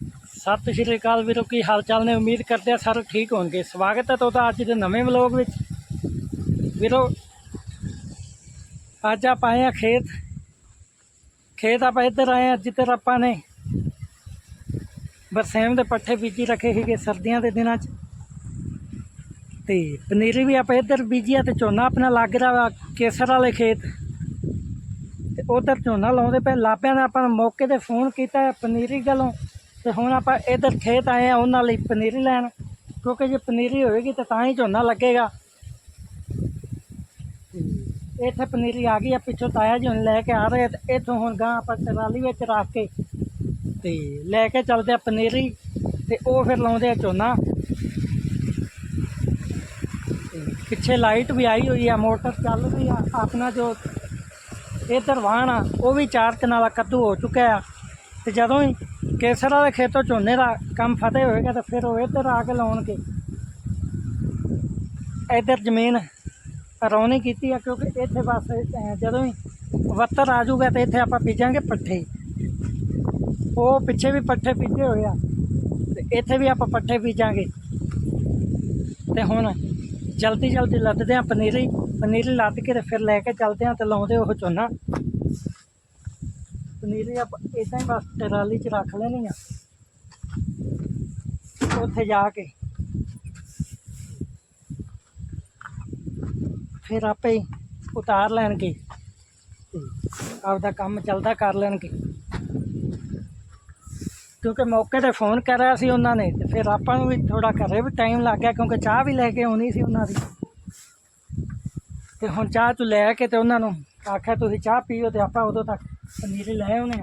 ਸਤਿ ਸ਼੍ਰੀ ਅਕਾਲ ਵੀਰੋ, ਕੀ ਹਾਲ ਚਾਲ ਨੇ? ਉਮੀਦ ਕਰਦੇ ਆ ਸਾਰੇ ਠੀਕ ਹੋਣਗੇ। ਸਵਾਗਤ ਹੈ ਤੁਹਾਡਾ ਅੱਜ ਦੇ ਨਵੇਂ ਵਲੌਗ ਵਿੱਚ। ਵੀਰੋ, ਅੱਜ ਆਪ ਆਏ ਆ ਖੇਤ। ਖੇਤ ਆਪਾਂ ਇੱਧਰ ਆਏ ਆ ਜਿੱਧਰ ਆਪਾਂ ਨੇ ਬਰਸੇਮ ਦੇ ਪੱਠੇ ਬੀਜੀ ਰੱਖੇ ਸੀਗੇ ਸਰਦੀਆਂ ਦੇ ਦਿਨਾਂ 'ਚ। ਤੇ ਪਨੀਰੀ ਵੀ ਆਪਾਂ ਇੱਧਰ ਬੀਜੀ ਆ ਤੇ ਝੋਨਾ ਆਪਣਾ ਲੱਗ ਰਿਹਾ ਵਾ ਕੇਸਰ ਵਾਲੇ ਖੇਤ। ਤੇ ਉਧਰ ਝੋਨਾ ਲਾਉਂਦੇ ਪਏ। ਲਾਪਿਆਂ ਦਾ ਆਪਾਂ ਨੂੰ ਮੌਕੇ ਤੇ ਫੋਨ ਕੀਤਾ ਪਨੀਰੀ ਗੱਲੋਂ ਤੇ ਹੁਣ ਆਪਾਂ ਇਧਰ ਖੇਤ ਆਏ ਆ, ਉਹਨਾਂ ਲਈ ਪਨੀਰੀ ਲੈਣ। ਕਿਉਂਕਿ ਜੇ ਪਨੀਰੀ ਹੋਵੇਗੀ ਤਾਂ ਤਾਂ ਹੀ ਝੋਨਾ ਲੱਗੇਗਾ। ਤੇ ਇੱਥੇ ਪਨੀਰੀ ਆ ਗਈ ਆ, ਪਿੱਛੋਂ ਤਾਇਆ ਜੀ ਹੁਣ ਲੈ ਕੇ ਆ ਰਹੇ ਆ ਤੇ ਇੱਥੋਂ ਹੁਣ ਗਾਂ ਆਪਾਂ ਟਰਾਲੀ ਵਿੱਚ ਰੱਖ ਕੇ ਤੇ ਲੈ ਕੇ ਚੱਲਦੇ ਆ ਪਨੀਰੀ ਤੇ ਉਹ ਫਿਰ ਲਾਉਂਦੇ ਆ ਝੋਨਾ। ਪਿੱਛੇ ਲਾਈਟ ਵੀ ਆਈ ਹੋਈ ਆ, ਮੋਟਰ ਚੱਲ ਰਹੀ ਆ, ਆਪਣਾ ਜੋ ਇੱਧਰ ਵਾਹਣ ਆ, ਉਹ ਵੀ ਚਾਰ ਕਨਾਲਾ ਕੱਦੂ ਹੋ ਚੁੱਕਾ ਆ। ਤੇ ਜਦੋਂ ਹੀ ਕੇਸਰ ਵਾਲੇ ਖੇਤੋਂ ਝੋਨੇ ਦਾ ਕੰਮ ਫਤਿਹ ਹੋਏਗਾ ਤਾਂ ਫਿਰ ਉਹ ਇੱਧਰ ਆ ਕੇ ਲਾਉਣਗੇ। ਇੱਧਰ ਜ਼ਮੀਨ ਰੌਣੀ ਕੀਤੀ ਆ ਕਿਉਂਕਿ ਇੱਥੇ ਬਸ ਜਦੋਂ ਹੀ ਵੱਤਰ ਆ ਜਾਊਗਾ ਤੇ ਇੱਥੇ ਆਪਾਂ ਬੀਜਾਂਗੇ ਪੱਠੇ। ਉਹ ਪਿੱਛੇ ਵੀ ਪੱਠੇ ਬੀਜੇ ਹੋਏ ਆ ਤੇ ਇੱਥੇ ਵੀ ਆਪਾਂ ਪੱਠੇ ਬੀਜਾਂਗੇ। ਤੇ ਹੁਣ ਜਲਦੀ ਜਲਦੀ ਲੱਦਦੇ ਆ ਪਨੀਰੀ ਪਨੀਰੀ ਲੱਦ ਕੇ ਤੇ ਫਿਰ ਲੈ ਕੇ ਚੱਲਦੇ ਆ ਤੇ ਲਾਉਂਦੇ ਉਹ ਝੋਨਾ। ਪਨੀਰੀ ਆਪਾਂ ਇਦਾਂ ਹੀ ਬਸ ਟਰਾਲੀ 'ਚ ਰੱਖ ਲੈਣੀ ਆ। ਉੱਥੇ ਜਾ ਕੇ। ਫਿਰ ਆਪੇ ਹੀ ਉਤਾਰ ਲੈਣਗੇ। ਆਪਦਾ ਕੰਮ ਚੱਲਦਾ ਕਰ ਲੈਣਗੇ। ਕਿਉਂਕਿ ਮੌਕੇ ਤੇ ਫੋਨ ਕਰਿਆ ਸੀ ਉਹਨਾਂ ਨੇ, ਤੇ ਫਿਰ ਆਪਾਂ ਨੂੰ ਵੀ ਥੋੜਾ ਘਰੇ ਵੀ ਟਾਈਮ ਲੱਗ ਗਿਆ, ਕਿਉਂਕਿ ਚਾਹ ਵੀ ਲੈ ਕੇ ਆਉਣੀ ਸੀ ਉਹਨਾਂ ਦੀ। ਤੇ ਹੁਣ ਚਾਹ ਤੂੰ ਲੈ ਕੇ ਤੇ ਉਹਨਾਂ ਨੂੰ ਆਖਿਆ, ਤੁਸੀਂ ਚਾਹ ਪੀਓ ਤੇ ਆਪਾਂ ਉਦੋਂ ਤੱਕ ਪਨੀਰੀ ਲੈ ਆਉਣੇ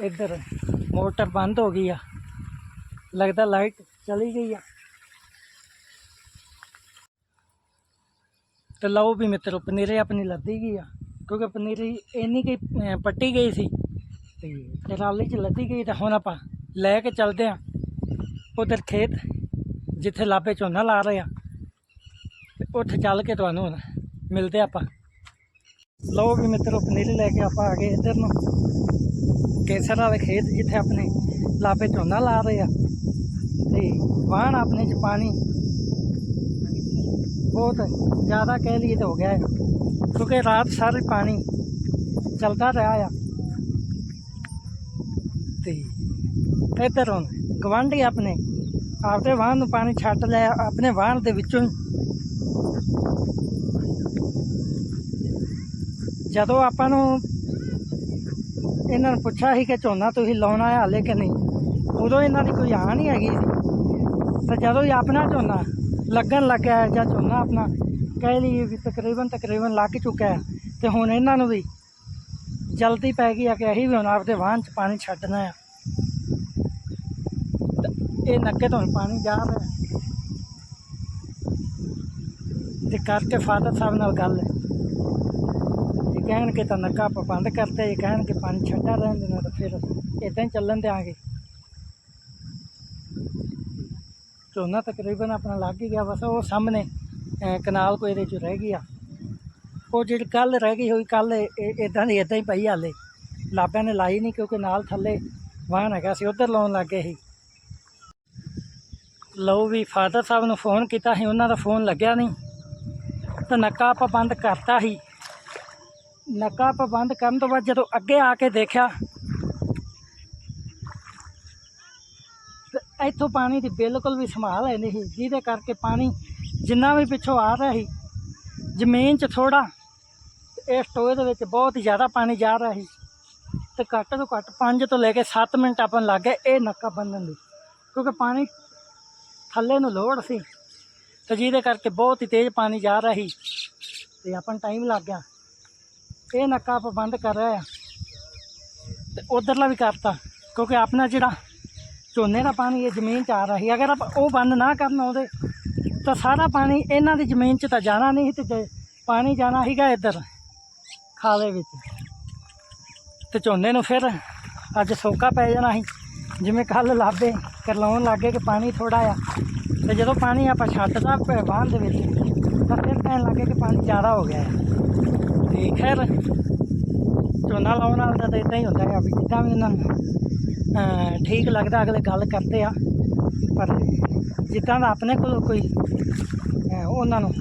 ਆ ਇੱਧਰ ਮੋਟਰ ਬੰਦ ਹੋ ਗਈ ਆ। ਲੱਗਦਾ ਲਾਈਟ ਚਲੀ ਗਈ ਆ। ਤੇ ਲਓ ਵੀ ਮਿੱਤਰੋ, ਪਨੀਰੇ ਆਪਣੀ ਲੱਦੀ ਗਈ ਆ, ਕਿਉਂਕਿ ਪਨੀਰੀ ਇੰਨੀ ਕੀ ਪੱਟੀ ਗਈ ਸੀ ਟਰਾਲੀ 'ਚ ਲੱਦੀ ਗਈ ਤਾਂ ਹੁਣ ਆਪਾਂ ਲੈ ਕੇ ਚੱਲਦੇ ਆ ਉਧਰ ਖੇਤ, ਜਿੱਥੇ ਲਾਪੇ ਝੋਨਾ ਲਾ ਰਹੇ ਆ। ਉੱਥੇ ਚੱਲ ਕੇ ਤੁਹਾਨੂੰ ਹੁਣ ਮਿਲਦੇ ਆਪਾਂ। ਲਓ ਵੀ ਮਿੱਤਰੋ, ਪਨੀਰੀ ਲੈ ਕੇ ਆਪਾਂ ਆ ਗਏ ਇੱਧਰ ਨੂੰ। ਕੇਸਰ ਵਾਲੇ ਖੇਤ ਜਿੱਥੇ ਆਪਣੇ ਲਾਪੇ ਝੋਨਾ ਲਾ ਰਹੇ ਆ। ਤੇ ਵਾਹਣ ਆਪਣੇ ਚ ਪਾਣੀ ਬਹੁਤ ਜ਼ਿਆਦਾ ਕਹਿ ਲਈਏ ਤਾਂ ਹੋ ਗਿਆ ਹੈ ਕਿਉਂਕਿ ਰਾਤ ਸਾਰੇ ਪਾਣੀ ਚੱਲਦਾ ਰਿਹਾ ਆ। ਤੇ ਇੱਧਰ ਹੁਣ ਗਵਾਂਢੀ ਆਪਣੇ ਆਪਦੇ ਵਾਹਨ ਨੂੰ ਪਾਣੀ ਛੱਡ ਲਿਆ, ਆਪਣੇ ਵਾਹਨ ਦੇ ਵਿੱਚੋਂ ਹੀ। ਜਦੋਂ ਆਪਾਂ ਨੂੰ ਇਹਨਾਂ ਨੂੰ ਪੁੱਛਿਆ ਸੀ ਕਿ ਝੋਨਾ ਤੁਸੀਂ ਲਾਉਣਾ ਹੈ ਹਾਲੇ ਕਿ ਨਹੀਂ। ਉਦੋਂ ਇਹਨਾਂ ਦੀ ਕੋਈ ਆਹ ਨਹੀਂ ਹੈਗੀ ਸੀ। ਤੇ ਜਦੋਂ ਹੀ ਆਪਣਾ ਝੋਨਾ ਲੱਗਣ ਲੱਗਿਆ ਜਾਂ ਝੋਨਾ ਆਪਣਾ ਕਹਿ ਲਈਏ ਵੀ ਤਕਰੀਬਨ ਤਕਰੀਬਨ ਲੱਗ ਚੁੱਕਾ ਹੈ ਤੇ ਹੁਣ ਇਹਨਾਂ ਨੂੰ ਵੀ ਜਲਦੀ ਪੈ ਗਈ ਆ ਕਿ ਅਸੀਂ ਵੀ ਹੁਣ ਆਪਦੇ ਵਾਹਨ 'ਚ ਪਾਣੀ ਛੱਡਣਾ ਆ। ਇਹ ਨੱਕੇ ਤੋਂ ਪਾਣੀ ਜਾ ਰਿਹਾ ਹੈ। ਤੇ ਕਰਕੇ ਫਾਦਰ ਸਾਹਿਬ ਨਾਲ ਗੱਲ ਹੈ। ਕਹਿਣਗੇ ਤਾਂ ਨੱਕਾ ਆਪਾਂ ਬੰਦ ਕਰਤਾ ਜੇ ਕਹਿਣਗੇ ਪਾਣੀ ਛੱਡਾ ਰਹਿਣ ਦੇਣਾ ਤਾਂ ਫਿਰ ਇਦਾਂ ਹੀ ਚੱਲਣ ਦਿਆਂਗੇ। ਝੋਨਾ ਤਕਰੀਬਨ ਆਪਣਾ ਲੱਗ ਹੀ ਗਿਆ, ਬਸ ਉਹ ਸਾਹਮਣੇ ਕਨਾਲ ਕੋਈ ਇਹਦੇ ਚ ਰਹਿ ਗਈ ਆ ਉਹ ਜਿਹੜੀ ਕੱਲ ਰਹਿ ਗਈ ਹੋਈ ਕੱਲ ਇਦਾਂ ਦੀ ਇਦਾਂ ਹੀ ਪਈ ਹਾਲੇ। ਲਾਬਿਆਂ ਨੇ ਲਾਈ ਨਹੀਂ ਕਿਉਂਕਿ ਨਾਲ ਥੱਲੇ ਵਾਹਨ ਹੈਗਾ ਸੀ, ਉਧਰ ਲਾਉਣ ਲੱਗ ਗਏ ਸੀ। ਲਓ ਵੀ ਫਾਦਰ ਸਾਹਿਬ ਨੂੰ ਫੋਨ ਕੀਤਾ ਸੀ, ਉਹਨਾਂ ਦਾ ਫੋਨ ਲੱਗਿਆ ਨਹੀਂ। ਤਾਂ ਨੱਕਾ ਆਪਾਂ ਬੰਦ ਕਰਤਾ ਸੀ। ਨੱਕਾ ਆਪਾਂ ਬੰਦ ਕਰਨ ਤੋਂ ਬਾਅਦ ਜਦੋਂ ਅੱਗੇ ਆ ਕੇ ਦੇਖਿਆ ਤੇ ਇੱਥੋਂ ਪਾਣੀ ਦੀ ਬਿਲਕੁਲ ਵੀ ਸੰਭਾਲ ਹੈ ਨਹੀਂ ਸੀ, ਜਿਹਦੇ ਕਰਕੇ ਪਾਣੀ ਜਿੰਨਾ ਵੀ ਪਿੱਛੋਂ ਆ ਰਿਹਾ ਸੀ ਜ਼ਮੀਨ 'ਚ ਥੋੜਾ ਇਸ ਟੋਏ ਦੇ ਵਿੱਚ ਬਹੁਤ ਹੀ ਜ਼ਿਆਦਾ ਪਾਣੀ ਜਾ ਰਿਹਾ ਸੀ ਤੇ ਘੱਟ ਤੋਂ ਘੱਟ 5 ਤੋਂ ਲੈ ਕੇ 7 ਮਿੰਟ ਆਪਾਂ ਲੱਗ ਗਏ ਇਹ ਨੱਕਾ ਬੰਨਣ ਲਈ ਕਿਉਂਕਿ ਪਾਣੀ ਥੱਲੇ ਨੂੰ ਲੋੜ ਸੀ ਤੇ ਜਿਹਦੇ ਕਰਕੇ ਬਹੁਤ ਹੀ ਤੇਜ਼ ਪਾਣੀ ਜਾ ਰਿਹਾ ਸੀ ਤੇ ਆਪਾਂ ਟਾਈਮ ਲੱਗ ਗਿਆ। ਇਹ ਨੱਕਾ ਆਪਾਂ ਬੰਦ ਕਰ ਰਹੇ ਆ। ਤੇ ਉਧਰਲਾ ਵੀ ਕਰਤਾ, ਕਿਉਂਕਿ ਆਪਣਾ ਜਿਹੜਾ ਝੋਨੇ ਦਾ ਪਾਣੀ ਇਹ ਜ਼ਮੀਨ 'ਚ ਆ ਰਿਹਾ ਸੀ ਅਗਰ ਆਪਾਂ ਉਹ ਬੰਦ ਨਾ ਕਰਨ ਆਉਂਦੇ, ਤਾਂ ਸਾਰਾ ਪਾਣੀ ਇਹਨਾਂ ਦੀ ਜ਼ਮੀਨ 'ਚ ਤਾਂ ਜਾਣਾ ਨਹੀਂ ਸੀ ਤੇ ਪਾਣੀ ਜਾਣਾ ਸੀਗਾ ਇੱਧਰ, ਖਾਲੇ ਵਿੱਚ। ਤੇ ਝੋਨੇ ਨੂੰ ਫਿਰ ਅੱਜ ਸੋਕਾ ਪੈ ਜਾਣਾ ਸੀ। ਜਿਵੇਂ ਕੱਲ ਲਾਬੇ ਕਰਲਾਉਣ ਲੱਗੇ ਕਿ ਪਾਣੀ ਥੋੜਾ ਆ। ਤੇ ਜਦੋਂ ਪਾਣੀ ਆਪਾਂ ਛੱਡਦਾ ਪ- ਬਾਂਹ ਦੇ ਵਿੱਚ, ਤਾਂ ਫਿਰ ਕਹਿਣ ਲੱਗੇ ਕਿ ਪਾਣੀ ਜ਼ਿਆਦਾ ਹੋ ਗਿਆ ਹੈ ਤੇ ਖੈਰ, ਝੋਨਾ ਲਾਉਣ ਨਾਲ ਤਾਂ ਇਦਾਂ ਹੀ ਹੁੰਦਾ ਹੈ ਵੀ ਜਿੱਦਾਂ ਵੀ ਉਹਨਾਂ ਨੂੰ ਠੀਕ ਲੱਗਦਾ, ਅਗਲੇ ਗੱਲ ਕਰਦੇ ਆ। ਪਰ ਜਿੱਦਾਂ ਦਾ ਆਪਣੇ ਕੋਲ ਕੋਈ ਉਹਨਾਂ ਨੂੰ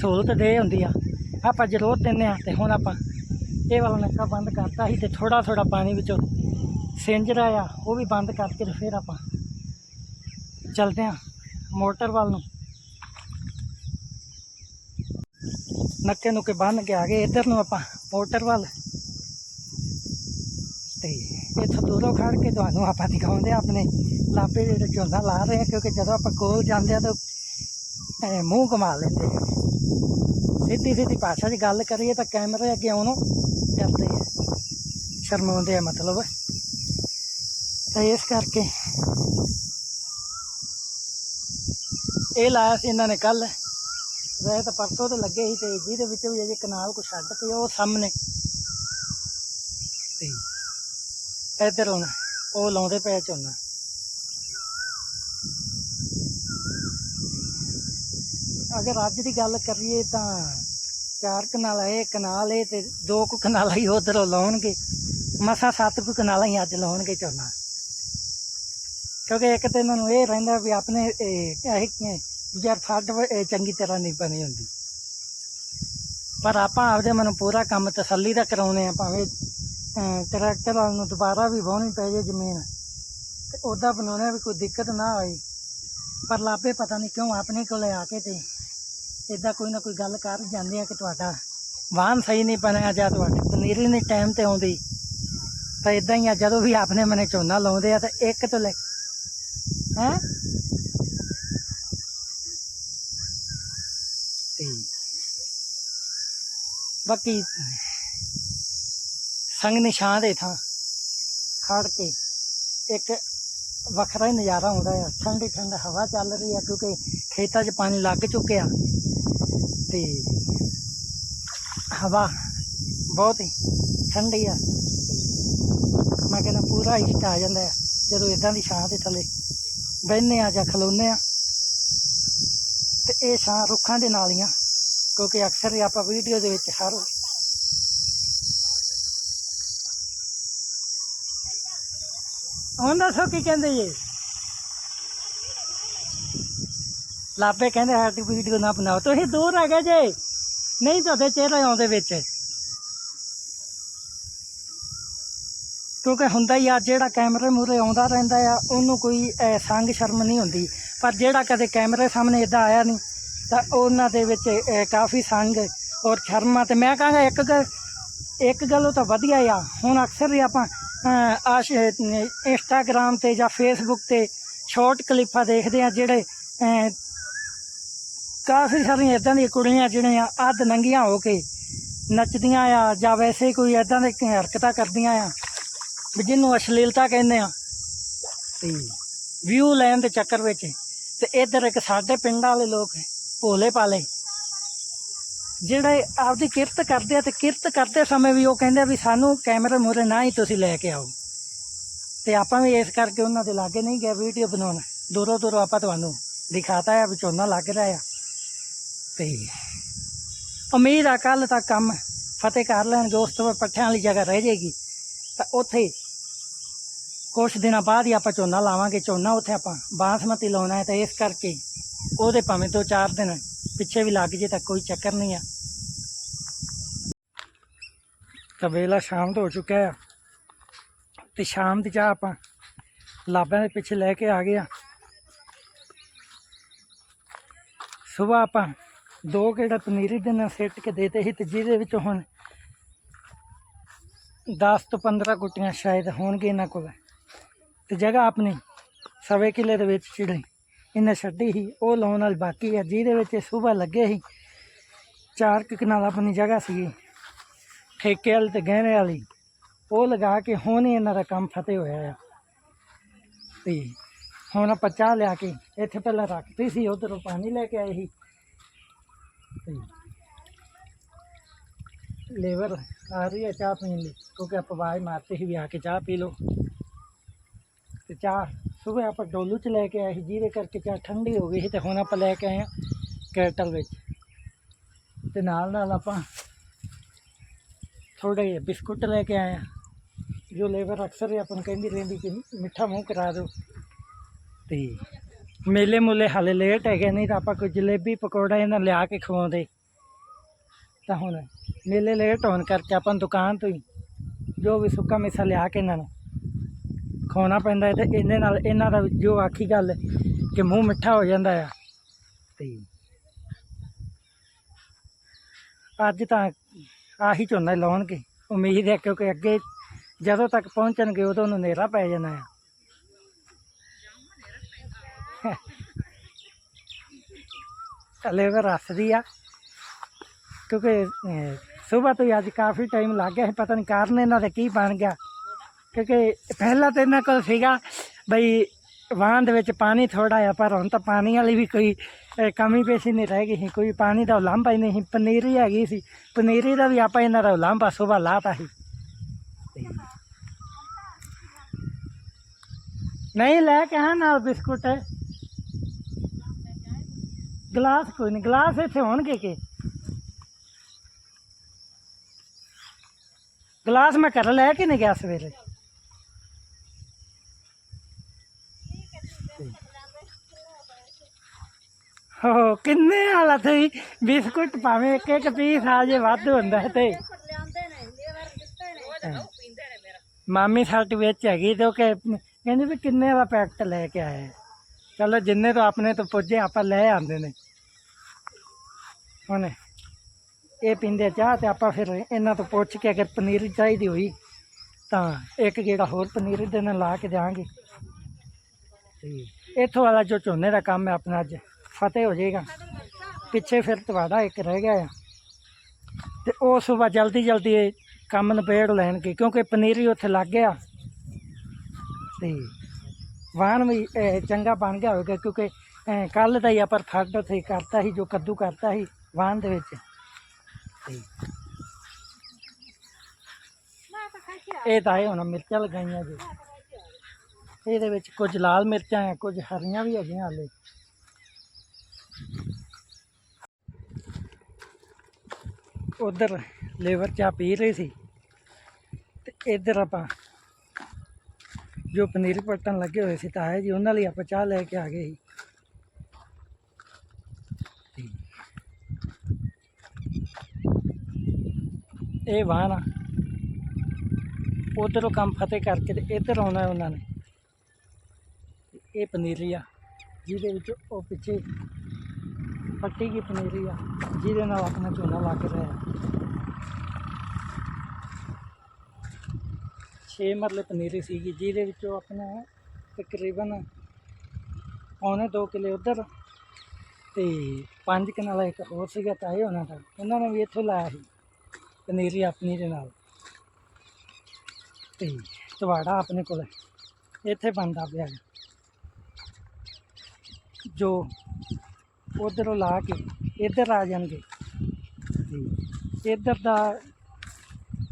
ਸਹੂਲਤ ਦੇ ਹੁੰਦੀ ਆ, ਆਪਾਂ ਜ਼ਰੂਰ ਦਿੰਦੇ ਆ ਤੇ ਹੁਣ ਆਪਾਂ ਇਹ ਵਾਲਾ ਨੱਕਾ ਬੰਦ ਕਰਤਾ ਸੀ ਤੇ ਥੋੜਾ ਥੋੜਾ ਪਾਣੀ ਵਿੱਚੋਂ ਸਿੰਜ ਆ, ਉਹ ਵੀ ਬੰਦ ਕਰਕੇ ਫਿਰ ਆਪਾਂ ਚਲਦੇ ਆ ਮੋਟਰ ਵੱਲ ਨੂੰ। ਨੱਕੇ ਨੂੰ ਕੇ ਬੰਨ ਕੇ ਆ ਗਏ, ਇੱਧਰ ਨੂੰ ਆਪਾਂ ਮੋਟਰ ਵੱਲ। ਤੇ ਇੱਥੋਂ ਦੂਰੋਂ ਖੜ ਕੇ ਤੁਹਾਨੂੰ ਆਪਾਂ ਦਿਖਾਉਂਦੇ ਆ ਆਪਣੇ ਲਾਪੇ ਜਿਹੜੇ ਝੋਨਾ ਲਾ ਰਹੇ ਆ ਕਿਉਂਕਿ ਜਦੋਂ ਆਪਾਂ ਕੋਲ ਜਾਂਦੇ ਆ ਤਾਂ ਮੂੰਹ ਕਮਾ ਲੈਂਦੇ ਆ ਸਿੱਧੀ ਸਿੱਧੀ ਭਾਸ਼ਾ 'ਚ ਗੱਲ ਕਰੀਏ ਤਾਂ ਕੈਮਰੇ ਅੱਗੇ ਆਉਣੋਂ ਕਰਦੇ ਆ ਸ਼ਰਮਾਉਂਦੇ ਆ ਮਤਲਬ। ਤਾਂ ਇਸ ਕਰਕੇ ਇਹ ਲਾਇਆ ਸੀ ਇਹਨਾਂ ਨੇ ਕੱਲ ਵੈਸੇ ਤਾਂ ਪਰਸੋਂ ਤੇ ਲੱਗੇ ਸੀ ਤੇ ਜਿਹਦੇ ਵਿੱਚ ਵੀ ਅਜੇ ਕਨਾਲ ਕੋ ਛੱਡ ਤੇ ਉਹ ਸਾਹਮਣੇ। ਤੇ ਇੱਧਰ ਹੁਣ ਉਹ ਲਾਉਂਦੇ ਪਏ ਝੋਨਾ। ਅਗਰ ਅੱਜ ਦੀ ਗੱਲ ਕਰੀਏ ਤਾਂ ਚਾਰ ਕਨਾਲ ਇਹ ਕਨਾਲ ਇਹ ਤੇ ਦੋ ਕੁ ਕਨਾਲ ਹੀ ਉਧਰੋਂ ਲਾਉਣਗੇ। ਮਸਾ ਸੱਤ ਕੁ ਕਨਾਲ ਹੀ ਅੱਜ ਲਾਉਣਗੇ ਝੋਨਾ। ਕਿਉਂਕਿ ਇੱਕ ਤੇ ਇਹਨਾਂ ਨੂੰ ਇਹ ਰਹਿੰਦਾ ਵੀ ਆਪਣੇ ਇਹ ਯਾਰ ਫੱਡ ਇਹ ਚੰਗੀ ਤਰ੍ਹਾਂ ਨਹੀਂ ਬਣੀ ਹੁੰਦੀ। ਪਰ ਆਪਾਂ ਆਪਦੇ ਮਨ ਪੂਰਾ ਕੰਮ ਤਸੱਲੀ ਦਾ ਕਰਾਉਨੇ ਆ ਭਾਵੇਂ ਟਰੈਕਟਰ ਵਾਲ ਨੂੰ ਦੁਬਾਰਾ ਵੀ ਵਾਹਣੀ ਪੈ ਜੇ ਜ਼ਮੀਨ, ਤੇ ਉਹਦਾ ਬਣਾਉਣੇ ਵੀ ਕੋਈ ਦਿੱਕਤ ਨਾ ਆਈ ਪਰ ਲਾਪੇ ਪਤਾ ਨਹੀਂ ਕਿਉਂ ਆਪਣੇ ਕੋਲੇ ਆ ਕੇ ਤੇ ਇਦਾਂ ਕੋਈ ਨਾ ਕੋਈ ਗੱਲ ਕਰ ਜਾਂਦੇ ਆ ਕਿ ਤੁਹਾਡਾ ਵਾਹਨ ਸਹੀ ਨਹੀਂ ਬਣਿਆ ਜਾਂ ਤੁਹਾਡੀ ਪਨੀਰੀ ਨਹੀਂ ਟਾਈਮ ਤੇ ਆਉਂਦੀ। ਤਾਂ ਇਦਾਂ ਹੀ ਆ, ਜਦੋਂ ਵੀ ਆਪਣੇ ਮਨੇ ਝੋਨਾ ਲਾਉਂਦੇ ਆ, ਤਾਂ ਇੱਕ ਤੋਂ ਲੈ ਹੈ? ਬਾਕੀ ਸੰਗ ਨਿਸ਼ਾਨ ਦੇ ਥਾਂ ਖੜ ਕੇ ਇੱਕ ਵੱਖਰਾ ਹੀ ਨਜ਼ਾਰਾ ਆਉਂਦਾ ਆ। ਠੰਡੀ ਠੰਡ, ਹਵਾ ਚੱਲ ਰਹੀ ਆ ਕਿਉਂਕਿ ਖੇਤਾਂ 'ਚ ਪਾਣੀ ਲੱਗ ਚੁੱਕਿਆ ਤੇ ਹਵਾ ਬਹੁਤ ਹੀ ਠੰਡੀ ਆ। ਮੈਂ ਕਹਿੰਦਾ ਪੂਰਾ ਇਸ਼ਟ ਆ ਜਾਂਦਾ ਆ, ਜਦੋਂ ਇਦਾਂ ਦੀ ਛਾਂ ਦੇ ਥੱਲੇ ਬਹਿੰਦੇ ਆ ਜਾਂ ਖਲੋਨੇ ਆ ਤੇ ਇਹ ਛਾਂ ਰੁੱਖਾਂ ਦੇ ਨਾਲ ਹੀ ਆ। ਕਿਉਂਕਿ ਅਕਸਰ ਹੀ ਆਪਾਂ ਵੀਡੀਓ ਦੇ ਵਿੱਚ ਹਰ ਹੁਣ ਦੱਸੋ ਕੀ ਕਹਿੰਦੇ ਜੀ? ਲਾਪੇ ਕਹਿੰਦੇ ਸਾਡੀ ਵੀਡੀਓ ਨਾ ਬਣਾਓ। ਤੁਸੀਂ ਦੂਰ ਹੈਗੇ ਜੇ। ਨਹੀਂ ਤੁਹਾਡੇ ਚਿਹਰੇ ਆਉਂਦੇ ਵਿੱਚ। ਕਿਉਂਕਿ ਹੁੰਦਾ ਹੀ ਆ, ਜਿਹੜਾ ਕੈਮਰੇ ਮੂਰੇ ਆਉਂਦਾ ਰਹਿੰਦਾ ਆ, ਉਹਨੂੰ ਕੋਈ ਸੰਗ ਸ਼ਰਮ ਨਹੀਂ ਹੁੰਦੀ। ਪਰ ਜਿਹੜਾ ਕਦੇ ਕੈਮਰੇ ਸਾਹਮਣੇ ਇਦਾਂ ਆਇਆ ਨਹੀਂ ਤਾਂ ਉਹਨਾਂ ਦੇ ਵਿੱਚ ਕਾਫੀ ਸੰਗ ਔਰ ਸ਼ਰਮ ਤੇ ਮੈਂ ਕਹਾਂਗਾ ਇੱਕ ਗੱਲ ਇੱਕ ਗੱਲੋਂ ਤਾਂ ਵਧੀਆ ਆ। ਹੁਣ ਅਕਸਰ ਹੀ ਆਪਾਂ ਆਸ਼ ਇੰਸਟਾਗ੍ਰਾਮ ਤੇ ਜਾਂ ਫੇਸਬੁੱਕ ਤੇ ਸ਼ਾਰਟ ਕਲਿੱਪਾਂ ਦੇਖਦੇ ਆ ਜਿਹੜੇ ਕਾਫੀ ਸਾਰੀਆਂ ਇਦਾਂ ਦੀਆਂ ਕੁੜੀਆਂ ਜਿਹੜੀਆਂ ਅੱਧ ਨੰਗੀਆਂ ਹੋ ਕੇ ਨੱਚਦੀਆਂ ਆ ਜਾਂ ਵੈਸੇ ਕੋਈ ਇਦਾਂ ਦੇ ਹਰਕਤਾਂ ਕਰਦੀਆਂ ਆ ਵੀ ਜਿਹਨੂੰ ਅਸ਼ਲੀਲਤਾ ਕਹਿੰਦੇ ਆ ਤੇ ਵਿਊ ਲੈਣ ਦੇ ਚੱਕਰ ਵਿੱਚ ਤੇ ਇੱਧਰ ਇੱਕ ਸਾਡੇ ਪਿੰਡ ਵਾਲੇ ਲੋਕ ਭੋਲੇ ਪਾਲੇ ਜਿਹੜੇ ਆਪਦੀ ਕਿਰਤ ਕਰਦੇ ਆ ਤੇ ਕਿਰਤ ਕਰਦੇ ਸਮੇਂ ਵੀ ਉਹ ਕਹਿੰਦੇ ਵੀ ਸਾਨੂੰ ਕੈਮਰੇ ਮੂਹਰੇ ਨਾ ਹੀ ਤੁਸੀਂ ਲੈ ਕੇ ਆਓ। ਤੇ ਆਪਾਂ ਵੀ ਇਸ ਕਰਕੇ ਉਹਨਾਂ ਦੇ ਲਾਗੇ ਨਹੀਂ ਗਏ ਵੀਡੀਓ ਬਣਾਉਣ। ਦੂਰੋਂ ਦੂਰੋਂ ਆਪਾਂ ਤੁਹਾਨੂੰ ਦਿਖਾਤਾ ਹੈ ਵੀ ਝੋਨਾ ਲੱਗ ਰਿਹਾ ਆ। ਤੇ ਉਮੀਦ ਆ ਕੱਲ ਤੱਕ ਕੰਮ ਫਤਿਹ ਕਰ ਲੈਣਗੇ ਉਸ ਤੋਂ ਬਾਅਦ ਪੱਠਿਆਂ ਵਾਲੀ ਜਗ੍ਹਾ ਰਹਿ ਜਾਏਗੀ। ਤਾਂ ਉੱਥੇ ਕੁਛ ਦਿਨਾਂ ਬਾਅਦ ਹੀ ਆਪਾਂ ਝੋਨਾ ਲਾਵਾਂਗੇ। ਝੋਨਾ ਉੱਥੇ ਆਪਾਂ ਬਾਸਮਤੀ ਲਾਉਣਾ ਹੈ ਤਾਂ ਇਸ ਕਰਕੇ ਉਹਦੇ ਭਾਵੇਂ ਦੋ ਚਾਰ ਦਿਨ ਪਿੱਛੇ ਵੀ ਲੱਗ ਜੇ ਤਾਂ ਕੋਈ ਚੱਕਰ ਨਹੀਂ ਆ। ਤਾਂ ਵੇਲਾ ਸ਼ਾਮ ਦਾ ਹੋ ਚੁੱਕਿਆ ਆ। ਤੇ ਸ਼ਾਮ ਦੀ ਚਾਹ ਆਪਾਂ ਲਾਭਾਂ ਦੇ ਪਿੱਛੇ ਲੈ ਕੇ ਆ ਗਏ ਆ। ਸਵੇਰ ਆਪਾਂ ਦੋ ਕਿਹੜਾ ਪਨੀਰੀ ਦੇ ਨਾਲ ਸਿੱਟ ਕੇ ਦੇਤੇ ਸੀ ਤੇ ਜਿਹਦੇ ਵਿੱਚ ਹੁਣ 10 ਤੋਂ 15 ਗੁੱਟੀਆਂ ਸ਼ਾਇਦ ਹੋਣਗੇ ਇਹਨਾਂ ਕੋਲ। ਤੇ ਜਗ੍ਹਾ ਆਪਣੀ ਸਵੇ ਕਿੱਲੇ ਦੇ ਵਿੱਚ ਚਿੜੀ। ਇਹਨੇ ਛੱਡੀ ਸੀ, ਉਹ ਲਾਉਣ ਵਾਲੀ ਬਾਕੀ ਹੈ ਜਿਹਦੇ ਵਿੱਚ ਇਹ ਸਵੇਰ ਲੱਗੇ ਸੀ, ਚਾਰ ਕੁ ਕਨਾਲ ਆਪਣੀ ਜਗ੍ਹਾ ਸੀ ਠੇਕੇ ਵਾਲੀ ਤੇ ਗਹਿਣੇ ਵਾਲੀ, ਉਹ ਲਗਾ ਕੇ ਹੁਣ ਹੀ ਇਹਨਾਂ ਦਾ ਕੰਮ ਫਤਿਹ ਹੋਇਆ ਆ। ਤੇ ਹੁਣ ਆਪਾਂ ਚਾਹ ਲਿਆ ਕੇ ਇੱਥੇ ਪਹਿਲਾਂ ਰੱਖਤੀ ਸੀ, ਉਧਰੋਂ ਪਾਣੀ ਲੈ ਕੇ ਆਏ ਸੀ। ਤੇ ਲੇਬਰ ਆ ਰਹੀ ਹੈ ਚਾਹ ਪੀਣ ਲਈ, ਕਿਉਂਕਿ ਆਪਾਂ ਆਵਾਜ਼ ਮਾਰਤੀ ਸੀ ਵੀ ਆ ਕੇ ਚਾਹ ਪੀ ਲਓ। ਤੇ ਚਾਹ ਸਵੇਰ ਆਪਾਂ ਡੋਲੂ ਚ ਲੈ ਕੇ ਆਏ ਸੀ, ਜਿਹਦੇ ਕਰਕੇ ਚਾਹ ਠੰਡੀ ਹੋ ਗਈ ਸੀ ਤੇ ਹੁਣ ਆਪਾਂ ਲੈ ਕੇ ਆਏ ਆ ਕੈਟਲ ਵਿੱਚ। ਤੇ ਨਾਲ ਨਾਲ ਆਪਾਂ ਥੋੜੇ ਜਿਹੇ ਬਿਸਕੁਟ ਲੈ ਕੇ ਆਏ ਆ, ਜੋ ਲੇਬਰ ਅਕਸਰ ਹੀ ਆਪਾਂ ਨੂੰ ਕਹਿੰਦੀ ਰਹਿੰਦੀ ਕਿ ਮਿੱਠਾ ਮੂੰਹ ਕਰਾ ਦਿਓ। ਤੇ ਮੇਲੇ ਮੁੱਲੇ ਹਾਲੇ ਲੇਟ ਹੈਗੇ, ਨਹੀਂ ਤਾਂ ਆਪਾਂ ਕੋਈ ਜਲੇਬੀ ਪਕੌੜਾ ਇਹਨਾਂ ਲਿਆ ਕੇ ਖਵਾਉਂਦੇ। ਤਾਂ ਹੁਣ ਮੇਲੇ ਲੇਟ ਹੋਣ ਕਰਕੇ ਆਪਾਂ ਦੁਕਾਨ ਤੋਂ ਹੀ ਜੋ ਵੀ ਸੁੱਕਾ ਮਿੱਸਾ ਲਿਆ ਕੇ ਇਹਨਾਂ ਨੂੰ ਖਵਾਉਣਾ ਪੈਂਦਾ ਹੈ ਤੇ ਇਹਦੇ ਨਾਲ ਇਹਨਾਂ ਦਾ ਜੋ ਆਖੀ ਗੱਲ ਕਿ ਮੂੰਹ ਮਿੱਠਾ ਹੋ ਜਾਂਦਾ ਆ। ਤੇ ਅੱਜ ਤਾਂ ਆਹੀ ਝੋਨਾ ਹੀ ਲਾਉਣਗੇ। ਉਮੀਦ ਹੈ ਕਿਉਂਕਿ ਅੱਗੇ ਜਦੋਂ ਤੱਕ ਪਹੁੰਚਣਗੇ ਉਦੋਂ ਨੂੰ ਹਨੇਰਾ ਪੈ ਜਾਣਾ ਆ। ਲੇਬਰ ਰੱਸਦੀ ਆ। ਕਿਉਂਕਿ ਸਵੇਰ ਤੋਂ ਹੀ ਅੱਜ ਕਾਫੀ ਟਾਈਮ ਲੱਗ ਗਿਆ ਸੀ, ਪਤਾ ਨਹੀਂ ਕਾਰਨ ਇਹਨਾਂ ਦਾ ਕੀ ਬਣ ਗਿਆ। ਕਿਉਂਕਿ ਪਹਿਲਾਂ ਤਾਂ ਇਹਨਾਂ ਕੋਲ ਸੀਗਾ ਬਈ ਵਾਹਨ ਦੇ ਵਿੱਚ ਪਾਣੀ ਥੋੜਾ ਆ ਪਰ ਹੁਣ ਤਾਂ ਪਾਣੀ ਵਾਲੀ ਵੀ ਕੋਈ ਕਮੀ ਪੇਸ਼ੀ ਨਹੀਂ ਰਹਿ ਗਈ ਸੀ। ਕੋਈ ਪਾਣੀ ਦਾ ਉਲਾਂਭਾ ਹੀ ਨਹੀਂ ਸੀ। ਪਨੀਰੀ ਹੈਗੀ ਸੀ। ਪਨੀਰੀ ਦਾ ਵੀ ਆਪਾਂ ਇਹਨਾਂ ਦਾ ਉਲਾਂਭਾ ਸੁਬਾਹ ਲਾਤਾ ਸੀ। ਨਹੀਂ, ਲੈ ਕੇ ਆ ਨਾਲ ਬਿਸਕੁਟ। ਗਲਾਸ ਕੋਈ ਨਹੀਂ, ਗਲਾਸ ਇੱਥੇ ਹੋਣਗੇ ਕਿ? ਗਲਾਸ ਮੈਂ ਕਰ ਲੈ ਕੇ ਨਹੀਂ ਗਿਆ ਸਵੇਰੇ। ਹੋ, ਕਿੰਨੇ ਵਾਲਾ ਤੇ ਬਿਸਕੁਟ ਭਾਵੇਂ ਇੱਕ ਇੱਕ ਪੀਸ ਆ ਜੇ ਵੱਧ ਹੁੰਦਾ ਹੈ ਤੇ। ਮਾਮੀ ਸਾਡੀ ਵਿੱਚ ਹੈਗੀ ਤੇ ਉਹ ਕਿ ਕਹਿੰਦੀ ਵੀ ਕਿੰਨੇ ਵਾਲਾ ਪੈਕਟ ਲੈ ਕੇ ਆਏ ਚਲੋ ਜਿੰਨੇ ਤੋਂ ਆਪਣੇ ਤੋਂ ਪੁੱਜੇ ਆਪਾਂ ਲੈ ਆਉਂਦੇ ਨੇ। ਹੁਣ ਇਹ ਪੀਂਦੇ ਚਾਹ ਤੇ ਆਪਾਂ ਫਿਰ ਇਹਨਾਂ ਤੋਂ ਪੁੱਛ ਕੇ ਅਗਰ ਪਨੀਰ ਚਾਹੀਦੀ ਹੋਈ ਤਾਂ ਇੱਕ ਜਿਹੜਾ ਹੋਰ ਪਨੀਰ ਦੇ ਨਾਲ ਲਾ ਕੇ ਦਿਆਂਗੇ। ਤੇ ਇੱਥੋਂ ਵਾਲਾ ਜੋ ਝੋਨੇ ਦਾ ਕੰਮ ਹੈ ਆਪਣਾ ਅੱਜ। ਫਤਿਹ ਹੋ ਜਾਏਗਾ। ਪਿੱਛੇ ਫਿਰ ਤੁਹਾਡਾ ਇੱਕ ਰਹਿ ਗਿਆ ਆ। ਤੇ ਉਹ ਸੁਬਾਹ ਜਲਦੀ ਜਲਦੀ ਇਹ ਕੰਮ ਨਿਬੇੜ ਲੈਣਗੇ, ਕਿਉਂਕਿ ਪਨੀਰੀ ਉੱਥੇ ਲੱਗ ਗਿਆ। ਤੇ ਵਾਹਣ ਵੀ ਚੰਗਾ ਬਣ ਗਿਆ ਹੋਵੇਗਾ, ਕਿਉਂਕਿ ਕੱਲ ਦਾ ਹੀ ਆਪਾਂ ਫੱਡ ਉੱਥੇ ਕਰਤਾ ਸੀ, ਜੋ ਕੱਦੂ ਕਰਤਾ ਸੀ ਵਾਹਣ ਦੇ ਵਿੱਚ। ਤੇ ਇਹ ਤਾਂ ਇਹ ਹੁਣ ਮਿਰਚਾਂ ਲਗਾਈਆਂ ਜੀ। ਇਹਦੇ ਵਿੱਚ ਕੁਝ ਲਾਲ ਮਿਰਚਾਂ ਆ, ਕੁਝ ਹਰੀਆਂ ਵੀ ਹੈਗੀਆਂ ਹਾਲੇ। ਉਧਰ ਲੇਬਰ ਚਾਹ ਪੀ ਰਹੀ ਸੀ ਤੇ ਇੱਧਰ ਆਪਾਂ ਜੋ ਪਨੀਰ ਪਲਟਣ ਲੱਗੇ ਹੋਏ ਸੀ ਤਾਂ ਹੈ ਜੀ, ਉਹਨਾਂ ਲਈ ਆਪਾਂ ਚਾਹ ਲੈ ਕੇ ਆ ਗਏ ਸੀ। ਇਹ ਵਾਹਨ ਆ। ਉਧਰੋਂ ਕੰਮ ਫਤਿਹ ਕਰਕੇ ਤੇ ਇੱਧਰ ਆਉਣਾ ਉਹਨਾਂ ਨੇ। ਇਹ ਪਨੀਰੀ ਆ, ਜਿਹਦੇ ਵਿੱਚ ਉਹ ਪਿੱਛੇ ਪੱਟੀ ਕੀ ਪਨੀਰੀ ਆ? ਜਿਹਦੇ ਨਾਲ ਆਪਣਾ ਝੋਨਾ ਲੱਗ ਰਿਹਾ ਛੇ ਮਰਲੇ ਪਨੀਰੀ ਸੀਗੀ, ਜਿਹਦੇ ਵਿੱਚੋਂ ਆਪਣਾ ਤਕਰੀਬਨ ਪੌਣੇ 2 ਕਿਲੇ ਉਧਰ ਤੇ 5 ਕਨਾਲਾ ਇੱਕ ਹੋਰ ਸੀਗਾ ਤਾਏ ਉਹਨਾਂ ਦਾ। ਉਹਨਾਂ ਨੇ ਵੀ ਇੱਥੋਂ ਲਾਇਆ ਸੀ ਪਨੀਰੀ ਆਪਣੀ ਦੇ ਨਾਲ। ਤੇ ਤੁਹਾਡਾ ਆਪਣੇ ਕੋਲ ਇੱਥੇ ਬਣਦਾ ਪਿਆ ਜੋ ਉਧਰੋਂ ਲਾ ਕੇ ਇੱਧਰ ਆ ਜਾਣਗੇ। ਤੇ ਇੱਧਰ ਦਾ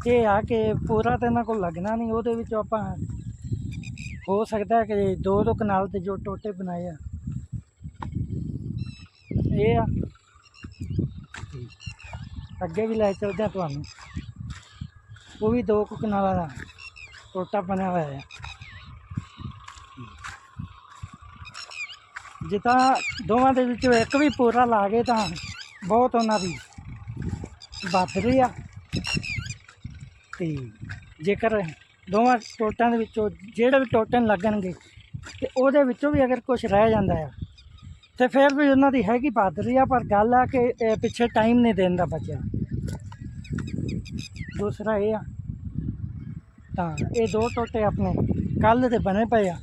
ਇਹ ਆ ਕਿ ਪੂਰਾ ਤਾਂ ਇਹਨਾਂ ਕੋਲ ਲੱਗਣਾ ਨਹੀਂ, ਉਹਦੇ ਵਿੱਚੋਂ ਆਪਾਂ ਹੋ ਸਕਦਾ ਕਿ ਦੋ ਦੋ ਕਨਾਲ ਤੇ ਜੋ ਟੋਟੇ ਬਣਾਏ ਆ। ਇਹ ਆ। ਅੱਗੇ ਵੀ ਲੈ ਚੱਲਦੇ ਆ ਤੁਹਾਨੂੰ। ਉਹ ਵੀ ਦੋ ਕੁ ਕਨਾਲਾਂ ਦਾ ਟੋਟਾ ਬਣਿਆ ਹੋਇਆ ਹੈ ਜਿੱਦਾਂ ਦੋਵਾਂ ਦੇ ਵਿੱਚੋਂ ਇੱਕ ਵੀ ਪੂਰਾ ਲਾ ਗਏ ਤਾਂ ਬਹੁਤ ਉਹਨਾਂ ਦੀ ਵੱਧ ਰਹੀ ਆ। ਤੇ ਜੇਕਰ ਦੋਵਾਂ ਟੋਟਾਂ ਦੇ ਵਿੱਚੋਂ ਜਿਹੜੇ ਵੀ ਟੋਟਨ ਲੱਗਣਗੇ ਤੇ ਉਹਦੇ ਵਿੱਚੋਂ ਵੀ ਅਗਰ ਕੁਝ ਰਹਿ ਜਾਂਦਾ ਆ, ਤੇ ਫਿਰ ਵੀ ਉਹਨਾਂ ਦੀ ਹੈਗੀ ਬਹਾਦਰੀ ਆ, ਪਰ ਗੱਲ ਆ ਕਿ ਪਿੱਛੇ ਟਾਈਮ ਨਹੀਂ ਦੇਣ ਦਾ ਬਚਿਆ। ਦੂਸਰਾ ਇਹ ਆ, ਤਾਂ ਇਹ ਦੋ ਟੋਟੇ ਆਪਣੇ ਕੱਲ ਦੇ ਬਣੇ ਪਏ ਆ,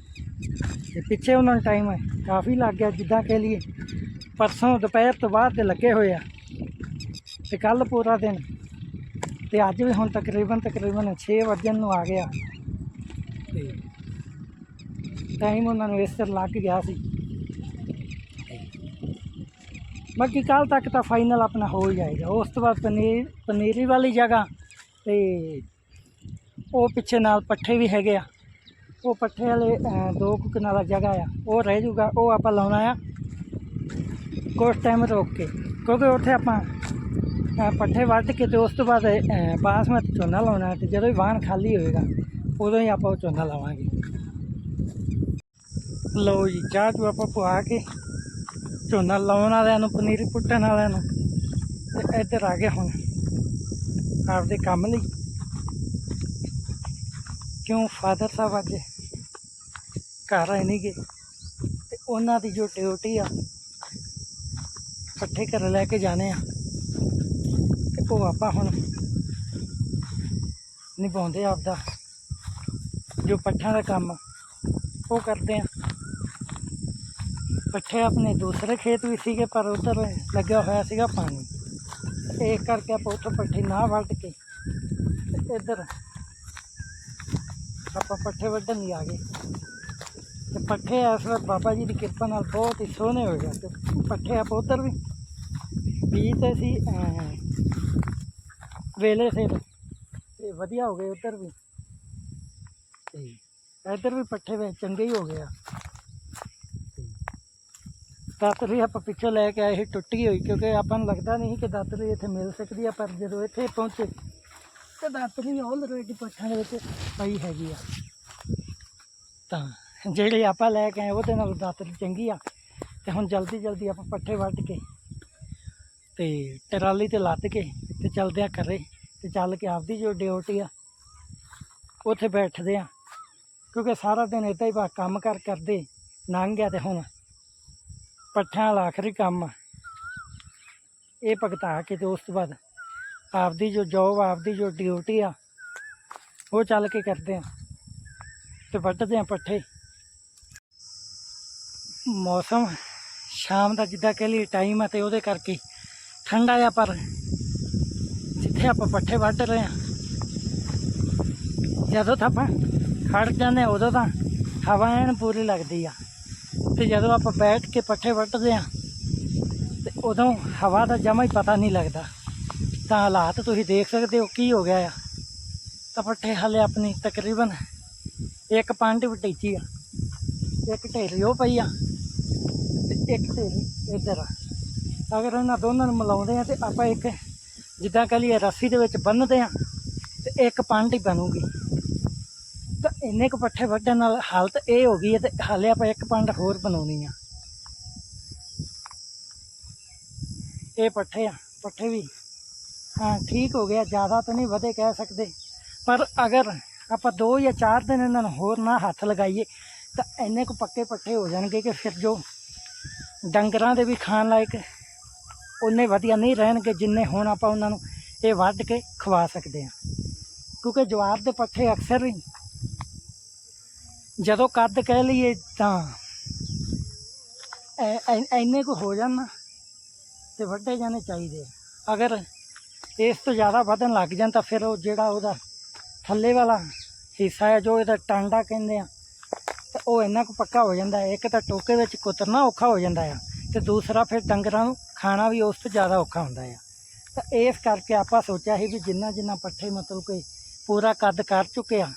ਤੇ ਪਿੱਛੇ ਉਹਨਾਂ ਨੂੰ ਟਾਈਮ ਹੈ ਕਾਫੀ ਲੱਗ ਗਿਆ ਜਿੱਦਾਂ ਕਹਿ ਲਈਏ। ਪਰਸੋਂ ਦੁਪਹਿਰ ਤੋਂ ਬਾਅਦ ਦੇ ਲੱਗੇ ਹੋਏ ਆ। ਤੇ ਕੱਲ ਪੂਰਾ ਦਿਨ। ਤੇ ਅੱਜ ਵੀ ਹੁਣ ਤਕਰੀਬਨ ਤਕਰੀਬਨ 6 ਵਜਣ ਨੂੰ ਆ ਗਿਆ। ਤੇ ਟਾਈਮ ਉਹਨਾਂ ਨੂੰ ਇਸ ਤਰ੍ਹਾਂ ਲੱਗ ਗਿਆ ਸੀ। ਬਾਕੀ ਕੱਲ ਤੱਕ ਤਾਂ ਫਾਈਨਲ ਆਪਣਾ ਹੋ ਹੀ ਜਾਏਗਾ। ਉਸ ਤੋਂ ਬਾਅਦ ਪਨੀਰ, ਪਨੀਰੀ ਵਾਲੀ ਜਗ੍ਹਾ ਤੇ ਉਹ ਪਿੱਛੇ ਨਾਲ ਪੱਠੇ ਵੀ ਹੈਗੇ ਆ। ਉਹ ਪੱਠੇ ਵਾਲੇ ਦੋ ਕੁ ਕਨਾਲਾ ਜਗ੍ਹਾ ਆ। ਉਹ ਰਹਿ ਜੂਗਾ ਉਹ ਆਪਾਂ ਲਾਉਣਾ ਆ। ਕੁਛ ਟਾਈਮ ਰੋਕ ਕੇ। ਕਿਉਂਕਿ ਉੱਥੇ ਆਪਾਂ ਪੱਠੇ ਵੱਢ ਕੇ ਤੇ ਉਸ ਤੋਂ ਬਾਅਦ ਅਹ, ਬਾਸਮਤੀ ਝੋਨਾ ਲਾਉਣਾ ਤੇ ਜਦੋਂ ਹੀ ਵਾਹਣ ਖਾਲੀ ਹੋਏਗਾ ਉਦੋਂ ਹੀ ਆਪਾਂ ਉਹ ਝੋਨਾ ਲਾਵਾਂਗੇ। ਲਓ ਜੀ ਚਾਹ ਚੂ ਆਪਾਂ ਪਵਾ ਕੇ ਝੋਨਾ ਲਾਉਣ ਵਾਲਿਆਂ ਨੂੰ ਪਨੀਰੀ ਪੁੱਟਣ ਵਾਲਿਆਂ ਨੂੰ ਤੇ ਇੱਧਰ ਆ ਗਏ ਹੁਣ ਆਪਦੇ ਕੰਮ ਲਈ। ਕਿਉਂ ਫਾਦਰ ਸਾਹਿਬ ਅੱਜ ਘਰ ਆਏ ਨਹੀਂ ਗਏ ਤੇ ਉਹਨਾਂ ਦੀ ਜੋ ਡਿਊਟੀ ਆ ਪੱਠੇ ਘਰ ਲੈ ਕੇ ਜਾਣੇ ਆ। ਤੇ ਉਹ ਆਪਾਂ ਹੁਣ ਨਿਭਾਉਂਦੇ ਆ ਆਪਦਾ, ਜੋ ਪੱਠਿਆਂ ਦਾ ਕੰਮ ਉਹ ਕਰਦੇ ਆ। ਪੱਠੇ ਆਪਣੇ ਦੂਸਰੇ ਖੇਤ ਵੀ ਸੀਗੇ, ਪਰ ਉਧਰ ਲੱਗਿਆ ਹੋਇਆ ਸੀਗਾ ਪਾਣੀ। ਇਸ ਕਰਕੇ ਆਪਾਂ ਉੱਥੋਂ ਪੱਠੇ ਨਾ ਵੱਢ ਕੇ ਇੱਧਰ ਆਪਾਂ ਪੱਠੇ ਵੱਢਣ ਲਈ ਆ ਗਏ। ਤੇ ਪੱਠੇ ਇਸ ਵਾਰ ਬਾਬਾ ਜੀ ਦੀ ਕਿਰਪਾ ਨਾਲ ਬਹੁਤ ਹੀ ਸੋਹਣੇ ਹੋ ਗਏ ਤੇ ਪੱਠੇ ਆਪਾਂ ਉੱਧਰ ਵੀ। ਬੀਜਤੇ ਸੀ ਅਹ, ਵੇਲੇ ਸਿਰ। ਤੇ ਵਧੀਆ ਹੋ ਗਏ ਉੱਧਰ ਵੀ। ਤੇ ਇੱਧਰ ਵੀ ਪੱਠੇ ਵੇ ਚੰਗੇ ਹੀ ਹੋ ਗਏ ਆ। ਦਾਤਰੀ ਆਪਾਂ ਪਿੱਛੋਂ ਲੈ ਕੇ ਆਏ ਸੀ ਟੁੱਟੀ ਹੋਈ ਕਿਉਂਕਿ ਆਪਾਂ ਨੂੰ ਲੱਗਦਾ ਨਹੀਂ ਕਿ ਦਾਤਰੀ ਇੱਥੇ ਮਿਲ ਸਕਦੀ ਆ ਪਰ ਜਦੋਂ ਇੱਥੇ ਪਹੁੰਚੇ ਤੇ ਦਾਤਰੀ ਆਲਰੇਡੀ ਪੱਠਾਂ ਦੇ ਵਿੱਚ ਪਈ ਹੈਗੀ ਆ। ਤਾਂ ਜਿਹੜੇ ਆਪਾਂ ਲੈ ਕੇ ਆਏ ਉਹਦੇ ਨਾਲ ਦਾਤਰੀ ਚੰਗੀ ਆ। ਤੇ ਹੁਣ ਜਲਦੀ ਜਲਦੀ ਆਪਾਂ ਪੱਠੇ ਵੱਢ ਕੇ ਤੇ ਟਰਾਲੀ ਤੇ ਲੱਦ ਕੇ ਤੇ ਚੱਲਦੇ ਆ ਘਰੇ ਤੇ ਚੱਲ ਕੇ ਆਪਦੀ ਜੋ ਡਿਊਟੀ ਆ, ਉੱਥੇ ਬੈਠਦੇ ਆ। ਕਿਉਂਕਿ ਸਾਰਾ ਦਿਨ ਇੱਦਾਂ ਹੀ ਬਸ ਕੰਮ ਕਰ ਕਰਦੇ ਲੰਘ ਗਿਆ ਤੇ ਹੁਣ ਪੱਠਿਆਂ ਵਾਲਾ ਆਖਰੀ ਕੰਮ ਆ। ਇਹ ਭਗਤਾ ਕੇ ਤੇ ਉਸ ਤੋਂ ਬਾਅਦ ਆਪਦੀ ਜੋ ਜੋਬ ਆਪਦੀ ਜੋ ਡਿਊਟੀ ਆ, ਉਹ ਚੱਲ ਕੇ ਕਰਦੇ ਆ ਤੇ ਵੱਢਦੇ ਆ ਪੱਠੇ। ਮੌਸਮ ਸ਼ਾਮ ਦਾ ਜਿੱਦਾਂ ਕਹਿ ਲਈ ਟਾਈਮ ਆ ਤੇ ਉਹਦੇ ਕਰਕੇ ਠੰਡਾ ਆ ਪਰ ਜਿੱਥੇ ਆਪਾਂ ਪੱਠੇ ਵੱਢ ਰਹੇ ਆ ਜਦੋਂ ਤਾਂ ਆਪਾਂ ਖੜ ਜਾਂਦੇ ਹਾਂ, ਉਦੋਂ ਤਾਂ ਹਵਾ ਐਨ ਪੂਰੀ ਲੱਗਦੀ ਆ। ਤੇ ਜਦੋਂ ਆਪਾਂ ਬੈਠ ਕੇ ਪੱਠੇ ਵੱਢਦੇ ਆ ਤੇ ਉਦੋਂ ਹਵਾ ਦਾ ਜਮਾ ਹੀ ਪਤਾ ਨਹੀਂ ਲੱਗਦਾ। ਤਾਂ ਹਾਲਾਤ ਤੁਸੀਂ ਦੇਖ ਸਕਦੇ ਹੋ ਕੀ ਹੋ ਗਿਆ ਆ। ਤਾਂ ਪੱਠੇ ਹਲੇ ਆਪਣੀ ਤਕਰੀਬਨ ਇੱਕ ਪੰਡ ਟੀਚੀ ਆ ਇੱਕ ਢੇਰੀ ਉਹ ਪਈ ਆ। ਇੱਕ ਢੇਰੀ ਇੱਧਰ। ਆ ਅਗਰ ਇਹਨਾਂ ਦੋਨਾਂ ਨੂੰ ਮਿਲਾਉਂਦੇ ਆ ਤੇ ਆਪਾਂ ਇੱਕ, ਜਿੱਦਾਂ ਕਹ ਲਈਏ ਰੱਸੀ ਦੇ ਵਿੱਚ ਬੰਨ੍ਹਦੇ ਆ ਤੇ ਇੱਕ ਪੰਡ ਹੀ ਬਣੂਗੀ। ਤਾਂ ਇੰਨੇ ਕੁ ਪੱਠੇ ਵੱਢਣ ਨਾਲ ਹਾਲਤ ਇਹ ਹੋ ਗਈ ਹੈ ਤੇ ਹਾਲੇ ਆਪਾਂ ਇੱਕ ਪੰਡ ਹੋਰ ਬਣਾਉਣੀ ਆ। ਇਹ ਪੱਠੇ ਆ, ਪੱਠੇ ਵੀ। ਹਾਂ, ਠੀਕ ਹੋ ਗਿਆ, ਜ਼ਿਆਦਾ ਤਾਂ ਨਹੀਂ ਵਧੇ ਕਹਿ ਸਕਦੇ। ਪਰ ਅਗਰ ਆਪਾਂ ਦੋ ਜਾਂ ਚਾਰ ਦਿਨ ਇਹਨਾਂ ਨੂੰ ਹੋਰ ਨਾ ਹੱਥ ਲਗਾਈਏ, ਤਾਂ ਇੰਨੇ ਕੁ ਪੱਕੇ ਪੱਠੇ ਹੋ ਜਾਣਗੇ ਕਿ ਫਿਰ ਜੋ ਡੰਗਰਾਂ ਦੇ ਵੀ ਖਾਣ ਲਾਇਕ ਉਨੇ ਵਧੀਆ ਨਹੀਂ ਰਹਿਣਗੇ ਜਿੰਨੇ ਹੁਣ ਆਪਾਂ ਉਹਨਾਂ ਨੂੰ ਇਹ ਵੱਢ ਕੇ ਖਵਾ ਸਕਦੇ ਹਾਂ ਕਿਉਂਕਿ ਜਵਾਰ ਦੇ ਪੱਠੇ ਅਕਸਰ ਹੀ ਜਦੋਂ ਕੱਦ ਕਹਿ ਲਈਏ ਤਾਂ ਐ- ਐ- ਇੰਨੇ ਕੁ ਹੋ ਜਾਣ ਨਾ ਤੇ ਵੱਡੇ ਜਾਣੇ ਚਾਹੀਦੇ ਆ। ਅਗਰ ਇਸ ਤੋਂ ਜ਼ਿਆਦਾ ਵਧਣ ਲੱਗ ਜਾਣ ਤਾਂ ਫਿਰ ਉਹ ਜਿਹੜਾ ਉਹਦਾ ਥੱਲੇ ਵਾਲਾ ਹਿੱਸਾ ਹੈ, ਜੋ ਇਹਦਾ ਟਾਂਡਾ ਕਹਿੰਦੇ ਆ ਤੇ ਉਹ ਇੰਨਾ ਕੁ ਪੱਕਾ ਹੋ ਜਾਂਦਾ ਹੈ, ਇੱਕ ਤਾਂ ਟੋਕੇ ਵਿੱਚ ਕੁਤਰਨਾ ਔਖਾ ਹੋ ਜਾਂਦਾ ਆ ਤੇ ਦੂਸਰਾ ਫਿਰ ਡੰਗਰਾਂ ਨੂੰ ਖਾਣਾ ਵੀ ਉਸ ਤੋਂ ਜ਼ਿਆਦਾ ਔਖਾ ਹੁੰਦਾ ਆ। ਤਾਂ ਇਸ ਕਰਕੇ ਆਪਾਂ ਸੋਚਿਆ ਸੀ ਵੀ ਜਿੰਨਾ ਜਿੰਨਾ ਪੱਠੇ ਮਤਲਬ ਕਿ ਪੂਰਾ ਕੱਦ ਕਰ ਚੁੱਕੇ ਆ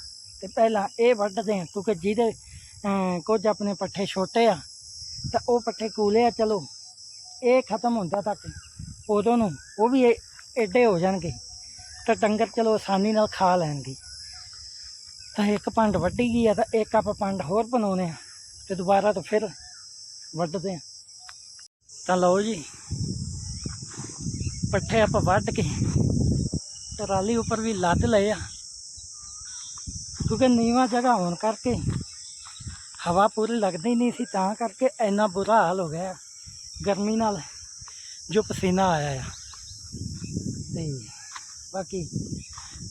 ਤੇ ਪਹਿਲਾਂ ਇਹ ਵੱਢਦੇ ਆ ਕਿਉਂਕਿ ਜਿਹਦੇ ਕੁਝ ਆਪਣੇ ਪੱਠੇ ਛੋਟੇ ਆ, ਤਾਂ ਉਹ ਪੱਠੇ ਕੂਲੇ ਆ, ਚਲੋ, ਇਹ ਖਤਮ ਹੁੰਦਾ ਤੱਕ ਉਦੋਂ ਨੂੰ ਉਹ ਵੀ ਏ- ਏਡੇ ਹੋ ਜਾਣਗੇ। ਤਾਂ ਡੰਗਰ ਚਲੋ ਆਸਾਨੀ ਨਾਲ ਖਾ ਲੈਣਗੇ। ਤਾਂ ਇੱਕ ਪੰਡ ਵੱਢੀ ਗਈ ਆ ਤਾਂ ਇੱਕ ਆਪਾਂ ਪੰਡ ਹੋਰ ਬਣਾਉਨੇ ਆ ਤੇ ਦੁਬਾਰਾ ਤੋਂ ਫਿਰ ਵੱਢਦੇ ਆ। ਤਾਂ ਲਓ ਜੀ, ਪੱਠੇ ਆਪਾਂ ਵੱਢ ਕੇ ਟਰਾਲੀ ਉੱਪਰ ਵੀ ਲੱਦ ਲਏ ਆ। ਕਿਉਂਕਿ ਨੀਵਾਂ ਜਗ੍ਹਾ ਹੋਣ ਕਰਕੇ ਹਵਾ ਪੂਰੀ ਲੱਗਦੀ ਨਹੀਂ ਸੀ, ਤਾਂ ਕਰਕੇ ਇੰਨਾ ਬੁਰਾ ਹਾਲ ਹੋ ਗਿਆ ਗਰਮੀ ਨਾਲ ਜੋ ਪਸੀਨਾ ਆਇਆ ਆ। ਤੇ ਬਾਕੀ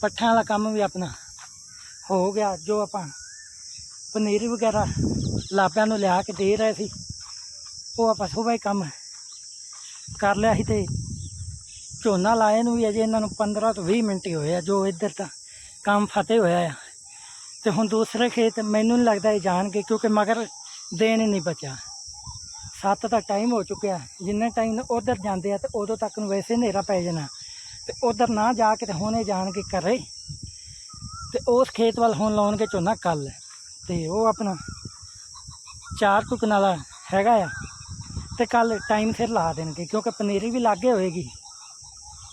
ਪੱਠਿਆਂ ਵਾਲਾ ਕੰਮ ਵੀ ਆਪਣਾ ਹੋ ਗਿਆ, ਜੋ ਆਪਾਂ ਪਨੀਰ ਵਗੈਰਾ ਲਾਪਿਆਂ ਨੂੰ ਲਿਆ ਕੇ ਦੇ ਰਹੇ ਸੀ, ਉਹ ਆਪਾਂ ਸੁਬਾਹ ਹੀ ਕੰਮ ਕਰ ਲਿਆ ਸੀ ਤੇ ਝੋਨਾ ਲਾਏ ਨੂੰ ਵੀ ਅਜੇ ਇਹਨਾਂ ਨੂੰ 15 ਤੋਂ 20 ਮਿੰਟ ਹੀ ਹੋਏ ਆ, ਜੋ ਇੱਧਰ ਤਾਂ ਕੰਮ ਫਤਿਹ ਹੋਇਆ ਆ। ਤੇ ਹੁਣ ਦੂਸਰੇ ਖੇਤ ਮੈਨੂੰ ਨਹੀਂ ਲੱਗਦਾ ਇਹ ਜਾਣਗੇ, ਕਿਉਂਕਿ ਮਗਰ ਦੇਣ ਹੀ ਨਹੀਂ ਬਚਿਆ। ਸੱਤ ਦਾ ਟਾਈਮ ਹੋ ਚੁੱਕਿਆ, ਜਿੰਨੇ ਟਾਈਮ ਉਧਰ ਜਾਂਦੇ ਆ ਤੇ ਉਦੋਂ ਤੱਕ ਨੂੰ ਵੈਸੇ ਹਨੇਰਾ ਪੈ ਜਾਣਾ। ਤੇ ਉਧਰ ਨਾ ਜਾ ਕੇ ਤੇ ਹੁਣੇ ਜਾਣਗੇ ਘਰੇ। ਤੇ ਉਸ ਖੇਤ ਵੱਲ ਹੁਣ ਲਾਉਣਗੇ ਝੋਨਾ ਕੱਲ ਤੇ ਉਹ ਆਪਣਾ ਚਾਰ ਕੁ ਕਨਾਲਾ ਹੈਗਾ ਆ। ਤੇ ਕੱਲ ਟਾਈਮ ਸਿਰ ਲਾ ਦੇਣਗੇ, ਕਿਉਂਕਿ ਪਨੀਰੀ ਵੀ ਲਾਗੇ ਹੋਏਗੀ।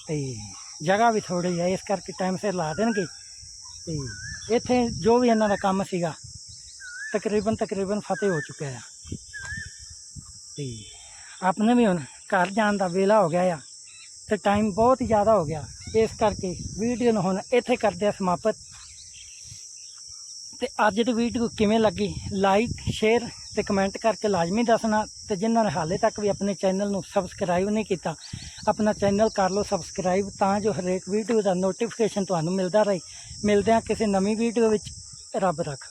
ਤੇ ਜਗ੍ਹਾ ਵੀ ਥੋੜੀ ਹੈ ਇਸ ਕਰਕੇ ਟਾਈਮ ਸਿਰ ਲਾ ਦੇਣਗੇ। ਤੇ ਇੱਥੇ ਜੋ ਵੀ ਇਹਨਾਂ ਦਾ ਕੰਮ ਸੀਗਾ, ਤਕਰੀਬਨ ਤਕਰੀਬਨ ਫਤਿਹ ਹੋ ਚੁੱਕਿਆ ਆ। ਤੇ ਆਪਣੇ ਵੀ ਹੁਣ ਘਰ ਜਾਣ ਦਾ ਵੇਲਾ ਹੋ ਗਿਆ ਆ, ਤੇ ਟਾਈਮ ਬਹੁਤ ਜ਼ਿਆਦਾ ਹੋ ਗਿਆ। ਇਸ ਕਰਕੇ ਵੀਡੀਓ ਨੂੰ ਹੁਣ ਇੱਥੇ ਕਰਦੇ ਆ ਸਮਾਪਤ। ਤੇ ਅੱਜ ਦੀ ਵੀਡੀਓ ਕਿਵੇਂ ਲੱਗੀ? ਲਾਈਕ ਸ਼ੇਅਰ ਤੇ ਕਮੈਂਟ ਕਰਕੇ ਲਾਜ਼ਮੀ ਦੱਸਣਾ ਤੇ ਜਿਨ੍ਹਾਂ ਨੇ ਹਾਲੇ ਤੱਕ ਵੀ ਆਪਣੇ ਚੈਨਲ ਨੂੰ ਸਬਸਕ੍ਰਾਈਬ ਨਹੀਂ ਕੀਤਾ, ਆਪਣਾ ਚੈਨਲ ਕਰ ਲਓ ਸਬਸਕ੍ਰਾਈਬ ਤਾਂ ਜੋ ਹਰੇਕ ਵੀਡੀਓ ਦਾ ਨੋਟੀਫਿਕੇਸ਼ਨ ਤੁਹਾਨੂੰ ਮਿਲਦਾ ਰਹੇ। ਮਿਲਦੇ ਹਾਂ ਕਿਸੇ ਨਵੀਂ ਵੀਡੀਓ ਵਿੱਚ ਰੱਬ ਰੱਖ।